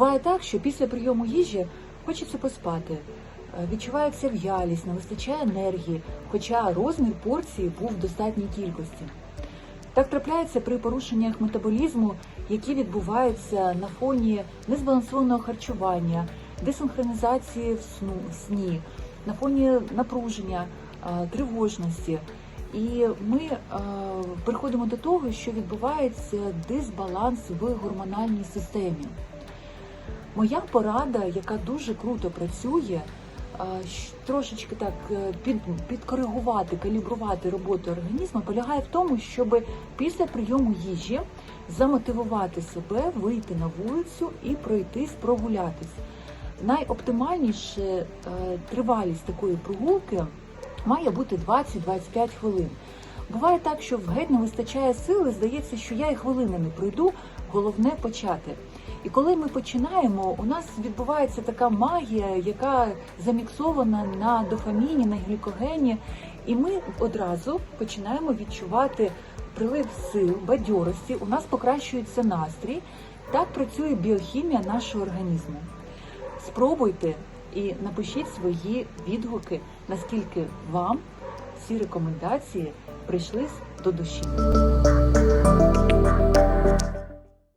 Буває так, що після прийому їжі хочеться поспати, е, відчувається в'ялість, не вистачає енергії, хоча розмір порції був в достатній кількості. Так трапляється при порушеннях метаболізму, які відбуваються на фоні незбалансованого харчування, десинхронізації в сну в сні, на фоні напруження, е, тривожності. І ми е, приходимо до того, що відбувається дисбаланс в гормональній системі. Моя порада, яка дуже круто працює, е, трошечки так е, під, підкоригувати, калібрувати роботу організму, полягає в тому, щоб після прийому їжі замотивувати себе, вийти на вулицю і пройтись, прогулятись. Найоптимальніша е, тривалість такої прогулки має бути 20-25 хвилин. Буває так, що геть не вистачає сили, здається, що я і хвилини не пройду, головне почати. І коли ми починаємо, у нас відбувається така магія, яка заміксована на дофаміні, на глікогені, і ми одразу починаємо відчувати прилив сил, бадьорості, у нас покращується настрій. Так працює біохімія нашого організму. Спробуйте і напишіть свої відгуки, наскільки вам ці рекомендації прийшли до душі.